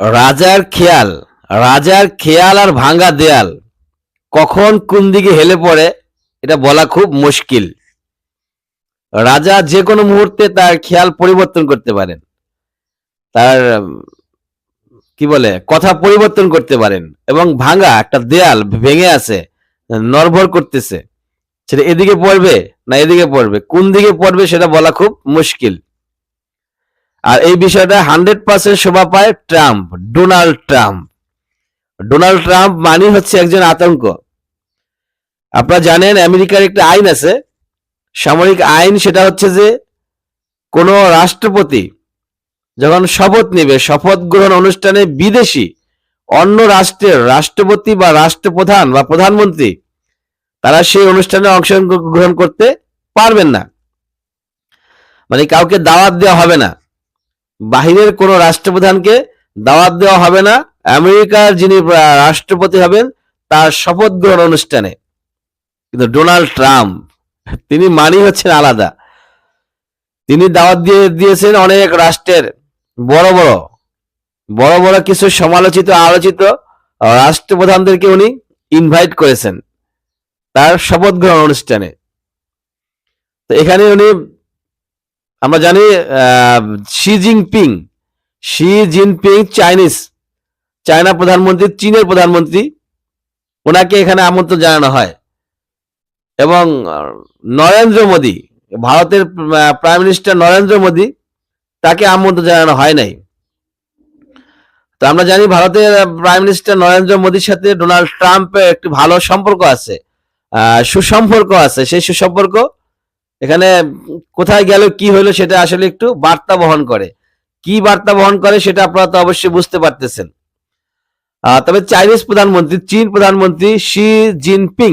রাজার খেয়াল রাজার খেয়াল আর ভাঙা দেয়াল, কখন কোন দিকে হেলে পড়ে, এটা বলা খুব মুশকিল। রাজা যে কোনো মুহূর্তে তার খেয়াল পরিবর্তন করতে পারেন। তার কি বলে, কথা পরিবর্তন করতে পারেন এবং ভাঙা একটা দেয়াল ভেঙে আছে নরভর করতেছে। সেটা এদিকে পড়বে না এদিকে পড়বে? কোন দিকে পড়বে সেটা বলা খুব মুশকিল। আর এই বিষয়টা হান্ড্রেড পার্সেন্ট শোভা পায় Trump, Donald Trump. Donald Trump মানে হচ্ছে একজন আতঙ্ক। আপনারা জানেন আমেরিকার একটা আইন আছে। সামরিক আইন সেটা হচ্ছে যে কোন রাষ্ট্রপতি যখন শপথ নেবে, শপথ গ্রহণ অনুষ্ঠানে বিদেশি অন্য রাষ্ট্রের রাষ্ট্রপতি বা রাষ্ট্রপ্রধান বা প্রধানমন্ত্রী তারা সেই অনুষ্ঠানে অংশগ্রহণ করতে পারবেন না। মানে কাউকে দাওয়াত দেওয়া হবে না। বাহিরের কোন রাষ্ট্রপ্রধানকে দাওয়াত দেওয়া হবে না, আমেরিকার যিনি রাষ্ট্রপতি হবেন, তার শপথ গ্রহণ অনুষ্ঠানে। কিন্তু ডোনাল্ড ট্রাম্প, তিনি মানি হচ্ছেন আলাদা। তিনি দাওয়াত দিয়ে, দিয়েছেন অনেক রাষ্ট্রের বড় বড় বড় বড় কিছু সমালোচিত, আলোচিত রাষ্ট্রপ্রধানদেরকে উনি ইনভাইট করেছেন তার শপথ গ্রহণ অনুষ্ঠানে। তো এখানে উনি আমরা জানি Xi Jinping Xi Jinping Chinese China প্রধানমন্ত্রী, চীনের প্রধানমন্ত্রী, ওনাকে এখানে আমন্ত্রণ জানানো হয়। এবং নরেন্দ্র মোদী, ভারতের প্রাইম মিনিস্টার নরেন্দ্র মোদী, তাকে আমন্ত্রণ জানানো হয় নাই। তো আমরা জানি, ভারতের প্রাইম মিনিস্টার নরেন্দ্র মোদীর সাথে ডোনাল্ড ট্রাম্পের একটি ভালো সম্পর্ক আছে সুসম্পর্ক আছে। সেই সুসম্পর্ক এখানে কোথায় গেল, কি হলো সেটা আসলে একটু বার্তা বহন করে। কি বার্তা বহন করে সেটা আপনারা তো অবশ্যই বুঝতে পারতেছেন। তবে চাইনিজ প্রধানমন্ত্রী, চীন প্রধানমন্ত্রী শি জিনপিং,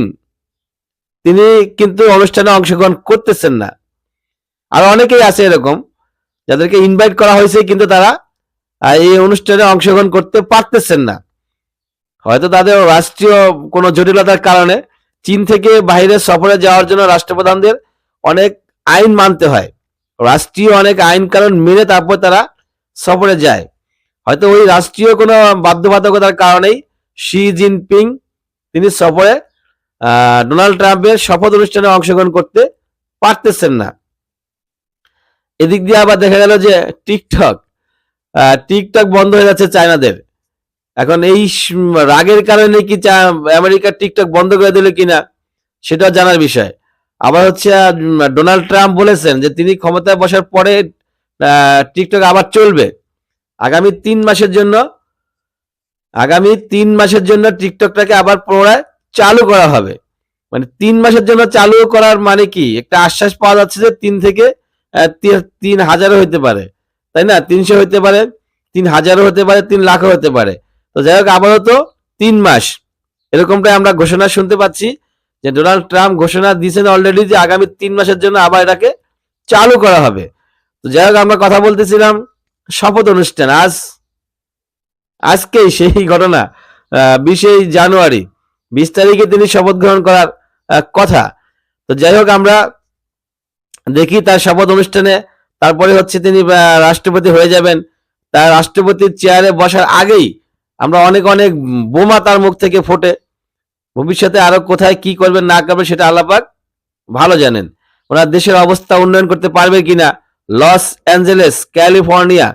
তিনি কিন্তু অনুষ্ঠানে অংশগ্রহণ করতেছেন না। আর অনেকেই আছে এরকম, যাদেরকে ইনভাইট করা হয়েছে কিন্তু তারা এই অনুষ্ঠানে অংশগ্রহণ করতে পারতেছেন না। হয়তো তাদের রাষ্ট্রীয় কোনো জটিলতার কারণে চীন থেকে বাইরে সফরে যাওয়ার জন্য রাষ্ট্রপ্রধানদের অনেক আইন মানতে হয়। রাষ্ট্রীয় অনেক আইন কারণ মেনে তারপর তারা সফরে যায়। হয়তো ওই রাষ্ট্রীয় কোনো বাধ্যবাধকতার কারণেই শি জিনপিং তিনি সফরে ডোনাল্ড ট্রাম্পের শপথ অনুষ্ঠানে অংশগ্রহণ করতে পারতেছেন না। এদিক দিয়ে আবার দেখা গেল যে টিকটক টিকটক বন্ধ হয়ে যাচ্ছে চায়নাদের। এখন এই রাগের কারণে কি আমেরিকার টিকটক বন্ধ করে দিল কিনা সেটা জানার বিষয়। আবার হচ্ছে ডোনাল্ড ট্রাম্প বলেছেন যে তিনি ক্ষমতায় বসার পরে টিকটক আবার চলবে। আগামী তিন মাসের জন্য, আগামী তিন মাসের জন্য টিকটকটাকে আবার পুনরায় চালু করা হবে। মানে তিন মাসের জন্য চালু করার মানে কি? একটা আশ্বাস পাওয়া যাচ্ছে যে তিন থেকে তিন হাজারও হতে পারে। তাই না? তিনশো হতে পারে, তিন হাজারও হতে পারে, তিন লাখও হতে পারে। তো যাই হোক, আপাতত তিন মাস। এরকমটাই আমরা ঘোষণা শুনতে পাচ্ছি। যে ডোনাল্ড ট্রাম্প ঘোষণা দিয়েছেন অলরেডি যে আগামী তিন মাসের জন্য আবার এটাকে চালু করা হবে। তো যাই হোক, আমরা কথা বলতেছিলাম শপথ অনুষ্ঠান। আজ, আজকেই সেই ঘটনা বিশে জানুয়ারি। বিশ তারিখে তিনি শপথ গ্রহণ করার কথা। তো যাই হোক, আমরা দেখি তার শপথ অনুষ্ঠানে তারপরে হচ্ছে তিনি রাষ্ট্রপতি হয়ে যাবেন। তার রাষ্ট্রপতির চেয়ারে বসার আগেই আমরা অনেক অনেক বোমা তার মুখ থেকে ফোটে। ভবিষ্যতে আরও কোথায় কি করবেন, না করবেন সেটা আল্লাপাক ভালো জানেন। ওনার দেশের অবস্থা উন্নয়ন করতে পারবে কিনা? লস অ্যাঞ্জেলেস, ক্যালিফোর্নিয়া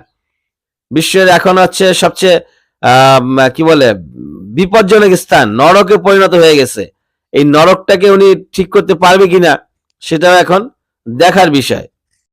বিশ্বের এখন হচ্ছে সবচেয়ে কি বলে, বিপজ্জনক স্থান, নরকে পরিণত হয়ে গেছে। এই নরকটাকে উনি ঠিক করতে পারবে কিনা, সেটাও এখন দেখার বিষয়।